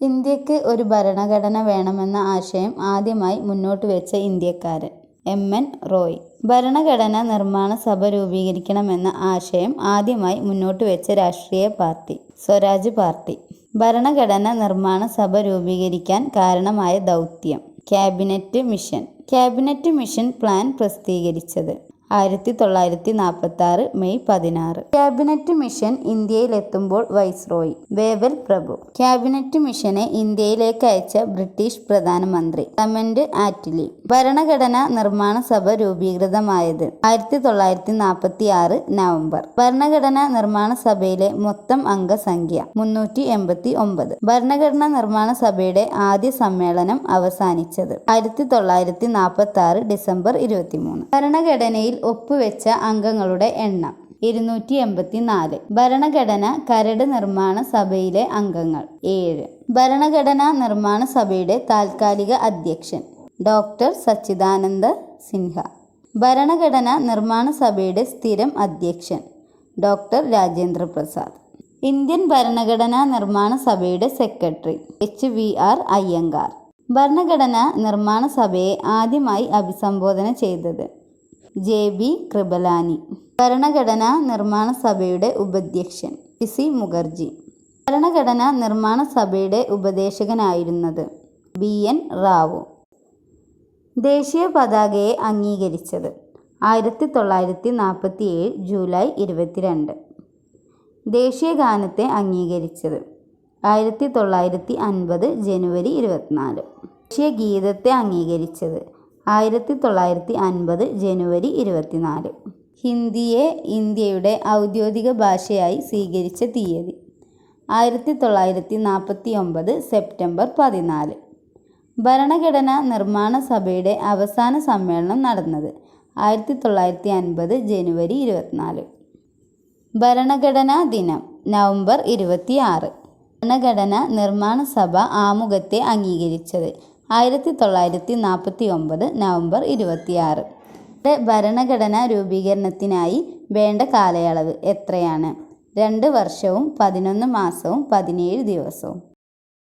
ഇന്ത്യയ്ക്ക് ഒരു ഭരണഘടന വേണമെന്ന ആശയം ആദ്യമായി മുന്നോട്ട് വെച്ച ഇന്ത്യക്കാരൻ എം. എൻ. റോയ്. ഭരണഘടന നിർമ്മാണ സഭ രൂപീകരിക്കണമെന്ന ആശയം ആദ്യമായി മുന്നോട്ട് വെച്ച രാഷ്ട്രീയ പാർട്ടി സ്വരാജ് പാർട്ടി. ഭരണഘടന നിർമ്മാണ സഭ രൂപീകരിക്കാൻ കാരണമായ ദൗത്യം cabinet mission. Cabinet mission plan പ്രസിദ്ധീകരിച്ചത് ആയിരത്തി തൊള്ളായിരത്തി നാൽപ്പത്തി ആറ് മെയ് പതിനാറ്. ക്യാബിനറ്റ് മിഷൻ ഇന്ത്യയിലെത്തുമ്പോൾ വൈസ്രോയി വേവൽ പ്രഭു. ക്യാബിനറ്റ് മിഷനെ ഇന്ത്യയിലേക്ക് അയച്ച ബ്രിട്ടീഷ് പ്രധാനമന്ത്രി തമന്റ് ആറ്റ്ലി. ഭരണഘടന നിർമ്മാണ സഭ രൂപീകൃതമായത് ആയിരത്തി തൊള്ളായിരത്തി നാൽപ്പത്തി ആറ് നവംബർ. ഭരണഘടനാ നിർമ്മാണ സഭയിലെ മൊത്തം അംഗസംഖ്യ മുന്നൂറ്റി എൺപത്തി ഒമ്പത്. ഭരണഘടനാ നിർമ്മാണ സഭയുടെ ആദ്യ സമ്മേളനം അവസാനിച്ചത് ആയിരത്തി തൊള്ളായിരത്തി നാൽപ്പത്തി ആറ് ഡിസംബർ ഇരുപത്തിമൂന്ന്. ഭരണഘടനയിൽ ഒപ്പുവെച്ച അംഗങ്ങളുടെ എണ്ണം ഇരുന്നൂറ്റി എൺപത്തി നാല് ഭരണഘടന കരട് നിർമ്മാണ സഭയിലെ അംഗങ്ങൾ ഏഴ്. ഭരണഘടനാ നിർമ്മാണ സഭയുടെ താൽക്കാലിക അധ്യക്ഷൻ ഡോക്ടർ സച്ചിദാനന്ദ സിൻഹ. ഭരണഘടനാ നിർമ്മാണ സഭയുടെ സ്ഥിരം അധ്യക്ഷൻ ഡോക്ടർ രാജേന്ദ്ര പ്രസാദ്. ഇന്ത്യൻ ഭരണഘടനാ നിർമ്മാണ സഭയുടെ secretary H. V. R. Iyengar. ഭരണഘടനാ നിർമ്മാണ സഭയെ ആദ്യമായി അഭിസംബോധന ചെയ്തത് ജെ. ബി. കൃപലാനി. ഭരണഘടനാ നിർമ്മാണ സഭയുടെ ഉപാധ്യക്ഷൻ പി. സി. മുഖർജി. ഭരണഘടനാ നിർമ്മാണ സഭയുടെ ഉപദേശകനായിരുന്നത് ബി. എൻ. റാവു. ദേശീയ പതാകയെ അംഗീകരിച്ചത് ആയിരത്തി തൊള്ളായിരത്തി നാൽപ്പത്തി ഏഴ് ജൂലൈ ഇരുപത്തിരണ്ട്. ദേശീയ ഗാനത്തെ അംഗീകരിച്ചത് ആയിരത്തി തൊള്ളായിരത്തി അൻപത് ജനുവരി ഇരുപത്തിനാല്. ദേശീയ ഗീതത്തെ അംഗീകരിച്ചത് ആയിരത്തി തൊള്ളായിരത്തി അൻപത് ജനുവരി ഇരുപത്തിനാല്. ഹിന്ദിയെ ഇന്ത്യയുടെ ഔദ്യോഗിക ഭാഷയായി സ്വീകരിച്ച തീയതി ആയിരത്തി തൊള്ളായിരത്തി നാൽപ്പത്തി ഒമ്പത് സെപ്റ്റംബർ പതിനാല്. ഭരണഘടനാ നിർമ്മാണ സഭയുടെ അവസാന സമ്മേളനം നടന്നത് ആയിരത്തി തൊള്ളായിരത്തി അൻപത് ജനുവരി ഇരുപത്തിനാല്. ഭരണഘടനാ ദിനം നവംബർ ഇരുപത്തിയാറ്. ഭരണഘടനാ നിർമ്മാണ സഭ ആമുഖത്തെ അംഗീകരിച്ചത് ആയിരത്തി തൊള്ളായിരത്തി നാൽപ്പത്തി ഒമ്പത് നവംബർ ഇരുപത്തിയാറ്. ഇവിടെ ഭരണഘടനാ രൂപീകരണത്തിനായി വേണ്ട കാലയളവ് എത്രയാണ്? രണ്ട് വർഷവും പതിനൊന്ന് മാസവും പതിനേഴ് ദിവസവും.